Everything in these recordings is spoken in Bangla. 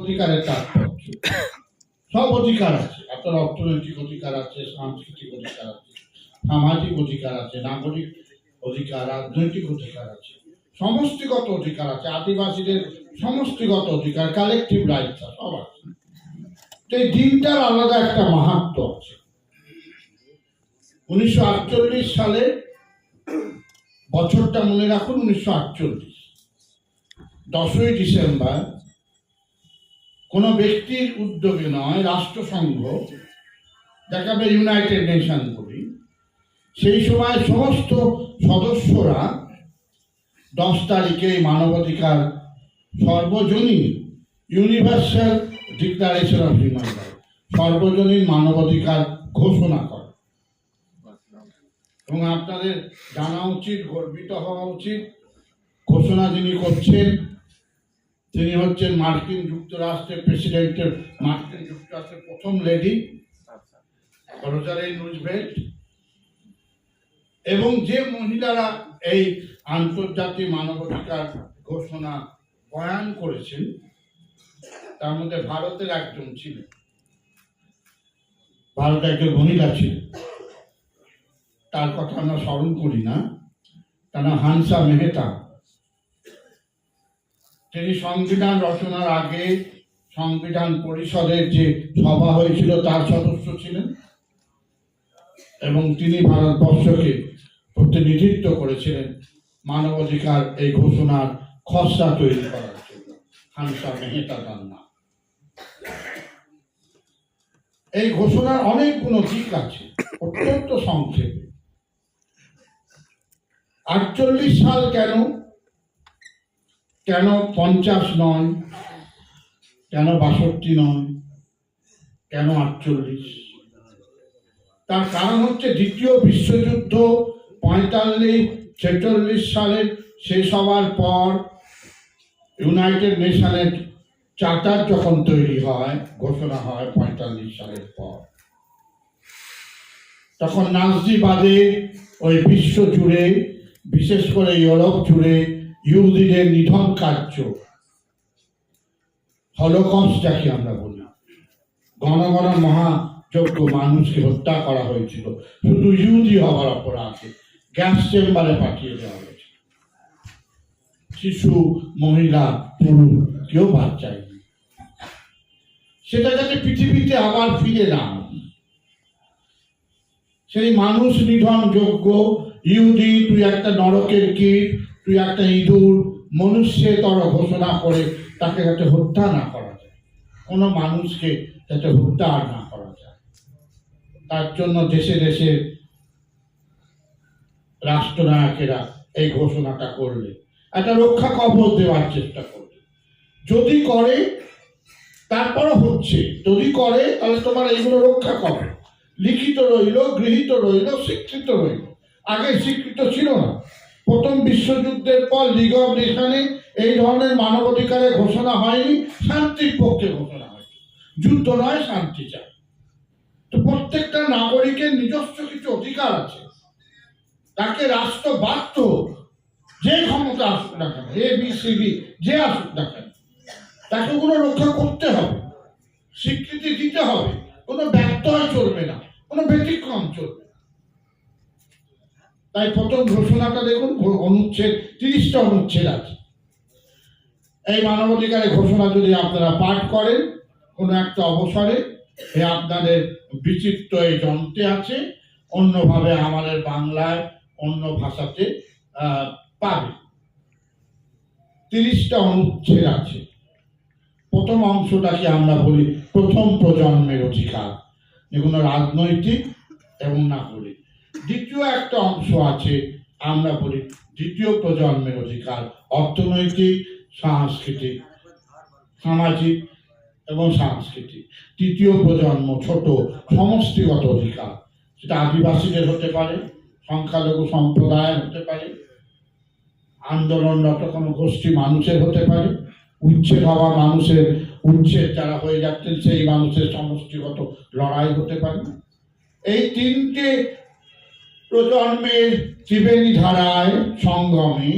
অধিকারের তাৎপর্য সব অধিকার আছে। আপনার অর্থনৈতিক অধিকার আছে, সাংস্কৃতিক অধিকার আছে, সামাজিক অধিকার আছে, নাগরিক অধিকার, রাজনৈতিক অধিকার আছে। সমষ্টিগত অধিকার আছে, আদিবাসীদের সমষ্টিগত অধিকার কালেকটিভ রাইটস সব আছে। তো এই দিনটার আলাদা একটা মাহাত্ম আছে। উনিশশো আটচল্লিশ সালে, বছরটা মনে রাখুন, উনিশশো আটচল্লিশ। দশই ডিসেম্বর কোনো ব্যক্তির উদ্যোগে নয়, রাষ্ট্রসংঘ দেখাবে ইউনাইটেড নেশন বলি। সেই সময় সমস্ত সদস্যরা দশ তারিখে মানবাধিকার সর্বজনীন ইউনিভার্সাল ডিক্লারেশন অফ হিউম্যান সর্বজনীন মানবাধিকার ঘোষণা করে। এবং আপনাদের জানা উচিত, গর্বিত হওয়া উচিত। ঘোষণা যিনি করছেন তিনি হচ্ছেন মার্কিন যুক্তরাষ্ট্রের প্রেসিডেন্টের মার্কিন যুক্তরাষ্ট্রের প্রথম লেডি। রোজারিন রুজভেল্ট। এবং যে মহিলারা এই আন্তর্জাতিক মানবাধিকার ঘোষণা বয়ান করেছেন তার মধ্যে ভারতের একজন ছিলেন। ভারত একজন মহিলা ছিলেন। তার কথা আমরা স্মরণ করি না। তার নাম হানসা মেহতা। তিনি সংবিধান রচনার আগে সংবিধান পরিষদের যে সভা হয়েছিল, তার সদস্য ছিলেন এবং তিনি ভারতবর্ষকে প্রতিনিধিত্ব করেছিলেন। মানবাধিকার এই ঘোষণার খসড়া তৈরি করার জন্য। হানসা মেহতা তার নাম এই ঘোষণার অনেকগুলো দিক আছে, অত্যন্ত সংক্ষেপে। আটচল্লিশ সাল কেন কেন পঞ্চাশ নয়? কেন বাষট্টি নয়? কেন আটচল্লিশ? তার কারণ হচ্ছে দ্বিতীয় বিশ্বযুদ্ধ পঁয়তাল্লিশ, ছেচল্লিশ সালে শেষ হওয়ার পর ইউনাইটেড নেশনের চার্টার যখন তৈরি হয়, ঘোষণা হয় পঁয়তাল্লিশ সালের পর, তখন নাজিবাদে ওই বিশ্ব জুড়ে, বিশেষ করে ইউরোপ জুড়ে ইহুদিদের নিধন কার্য। হলোকস যাকে আমরা বলি। ঘন ঘন মহাযজ্ঞ মানুষকে হত্যা করা হয়েছিল। শুধু ইহুদি হওয়ার অপরাধে গ্যাস চেম্বারে পাঠিয়ে দেওয়া হয়েছিল শিশু, মহিলা, পুরুষ কেউ বাদ যায়নি। সেটা যাতে পৃথিবীতে আবার ফিরে না সেই মানুষ নিধন যোগ্য ইহুদি, তুই একটা নরকের কীট, তুই একটা ইঁদুর, মনুষ্যের তর ঘোষণা করে তাকে যাতে হত্যা না করা যায়। কোনো মানুষকে যাতে হত্যা না করা যায়। তার জন্য দেশে দেশে রাষ্ট্রনায়কেরা এই ঘোষণাটা করলে একটা রক্ষা কবচ দেওয়ার চেষ্টা করলে যদি করে, তারপরও হচ্ছে। যদি করে, তাহলে তোমার এইগুলো রক্ষা করো লিখিত রইল, গৃহীত রইল, স্বীকৃত রইল। আগে স্বীকৃত ছিল না। প্রথম বিশ্বযুদ্ধের পর লিগ অফ নেশনে এই ধরনের মানবাধিকারের ঘোষণা হয়নি, শান্তির পক্ষে ঘোষণা হয়েছে। যুদ্ধ নয়, শান্তি চায় তো প্রত্যেকটা নাগরিকের নিজস্ব কিছু অধিকার আছে। তাকে রাষ্ট্র বাধ্য যে ক্ষমতা আসুক না কেন এ বি সি ডি যে আসুক না কেন, তাকে ওগুলো রক্ষা করতে হবে। স্বীকৃতি দিতে হবে। কোনো ব্যত্যয় চলবে না, কোনো ব্যতিক্রম চলবে। তাই প্রথম ঘোষণাটা দেখুন অনুচ্ছেদ, তিরিশটা অনুচ্ছেদ আছে। এই মানবাধিকারের ঘোষণা যদি আপনারা পাঠ করেন, কোনো একটা অবসরে এ আপনাদের বিচিত্র এই যন্ত্রে আছে, অন্যভাবে আমাদের বাংলায় অন্য ভাষাতে পাবে। তিরিশটা অনুচ্ছেদ আছে। প্রথম অংশটাকে আমরা বলি প্রথম প্রজন্মের অধিকার? যেগুলো রাজনৈতিক এবং নাগরিক। দ্বিতীয় একটা অংশ আছে, আমরা বলি দ্বিতীয় প্রজন্মের অধিকার, অর্থনৈতিক, সাংস্কৃতিক, সামাজিক এবং সাংস্কৃতিক। তৃতীয় প্রজন্ম ছোট, সমষ্টিগত অধিকার সেটা আদিবাসীদের হতে পারে, সংখ্যালঘু সম্প্রদায়ের হতে পারে, আন্দোলনরত কোনো গোষ্ঠী মানুষের হতে পারে, উচ্ছেদ হওয়া মানুষের, উচ্ছেদ যারা হয়ে যাচ্ছেন সেই মানুষের সমষ্টিগত লড়াই হতে পারে। এই তিনটে প্রজন্মের ত্রিবেণী ধারায়, সঙ্গমে,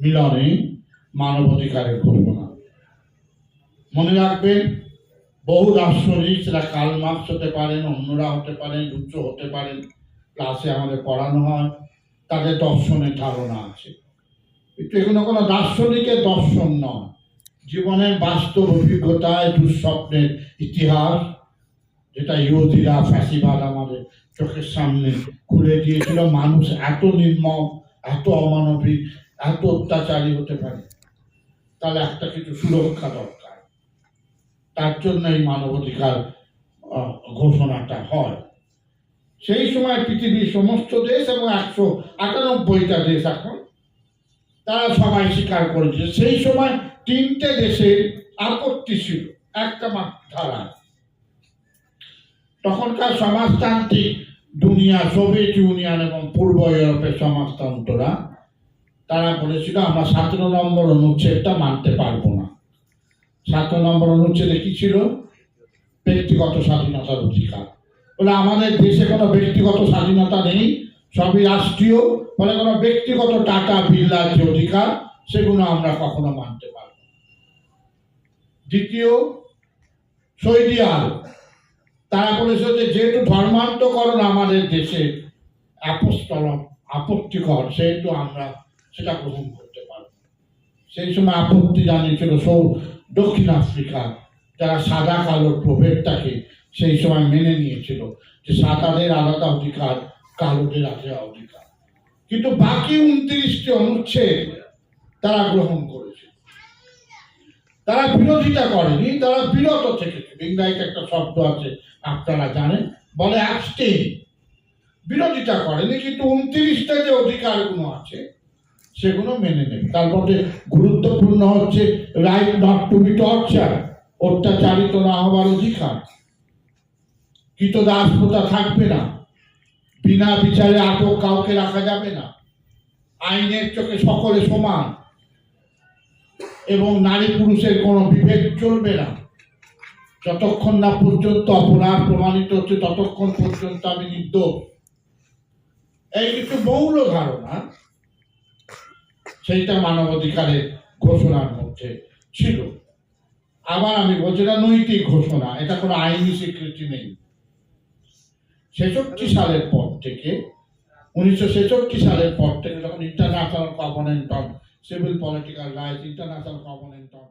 মিলনে মানবাধিকারের ঘোষণা মনে রাখবেন বহু দার্শনিক সেটা কার্ল মার্কস হতে পারেন, অন্যরা হতে পারেন রুদ্র হতে পারেন, ক্লাসে আমাদের পড়ানো হয়, তাদের দর্শনের ধারণা আছে। কিন্তু এগুলো কোনো দার্শনিকের দর্শন নয়। জীবনের বাস্তব অভিজ্ঞতায় দুঃস্বপ্নের ইতিহাস, যেটা ইহুদিরা ফ্যাসিবাদ আমাদের চোখের সামনে খুলে দিয়েছিল। মানুষ এত নির্মম, এত অমানবিক, এত অত্যাচারী হতে পারে। তাহলে একটা কিছু সুরক্ষা দরকার। তার জন্য এই মানবাধিকার ঘোষণাটা হয়। সেই সময় পৃথিবীর সমস্ত দেশ এবং একশো আটানব্বইটা দেশ এখন, তারা সবাই স্বীকার করেছে। সেই সময় তিনটে দেশের আপত্তি ছিল, একটা মাত্র ধারা। তখনকার সমাজতান্ত্রিক দুনিয়া, সোভিয়েত ইউনিয়ন এবং পূর্ব ইউরোপের সমাজতন্ত্ররা তারা বলেছিল, আমরা সতেরো নম্বর অনুচ্ছেদটা মানতে পারব না। সতেরো নম্বর অনুচ্ছেদে কি ছিল? ব্যক্তিগত স্বাধীনতার অধিকার। বলে, আমাদের দেশে কোনো ব্যক্তিগত স্বাধীনতা নেই, সবই রাষ্ট্রীয়। ফলে কোনো ব্যক্তিগত টাকা বিল্লার যে অধিকার, সেগুলো আমরা কখনো মানতে পারব। দ্বিতীয়, সৌদি আরব। তারা বলেছে যে যেহেতু ধর্মান্তকরণ আমাদের দেশে আপস্তল আপত্তিকর, সেহেতু আমরা সেটা গ্রহণ করতে পারব। সেই সময় আপত্তি জানিয়েছিল সৌ দক্ষিণ আফ্রিকা যারা সাদা কালোর প্রভেদটাকে সেই সময় মেনে নিয়েছিল যে সাদাদের আলাদা অধিকার, কালোদের আলাদা অধিকার। কিন্তু বাকি উনত্রিশটি অনুচ্ছেদ তারা গ্রহণ করেছে। তারা বিরোধিতা করেনি, তারা বিরত থেকেছে। ইংরাজিতে একটা শব্দ আছে, আপনারা জানেন, বলে অ্যাবস্টেইন বিরোধিতা করেনি, কিন্তু উনত্রিশটা যে অধিকারগুলো আছে, সেগুলো মেনে নেবে। তার মধ্যে গুরুত্বপূর্ণ হচ্ছে right not to be torture অত্যাচারিত না হওয়ার অধিকার। কৃতদাস প্রথা থাকবে না। বিনা বিচারে আটক কাউকে রাখা যাবে না। আইনের চোখে সকলে সমান। এবং নারী পুরুষের কোনো বিভেদ চলবে না। যতক্ষণ না পর্যন্ত অপরাধ প্রমাণিত হচ্ছে, ততক্ষণ পর্যন্ত আমি নির্দোষ। এই কিছু মৌল ধারণা, সেইটা মানবাধিকারের ঘোষণার মধ্যে ছিল। আবার আমি বলছি, এটা নৈতিক ঘোষণা, এটা কোনো আইনি স্বীকৃতি নেই। ছেষট্টি সালের পর থেকে, উনিশশো ছেষট্টি সালের পর থেকে যখন international covenant on civil political rights international covenant on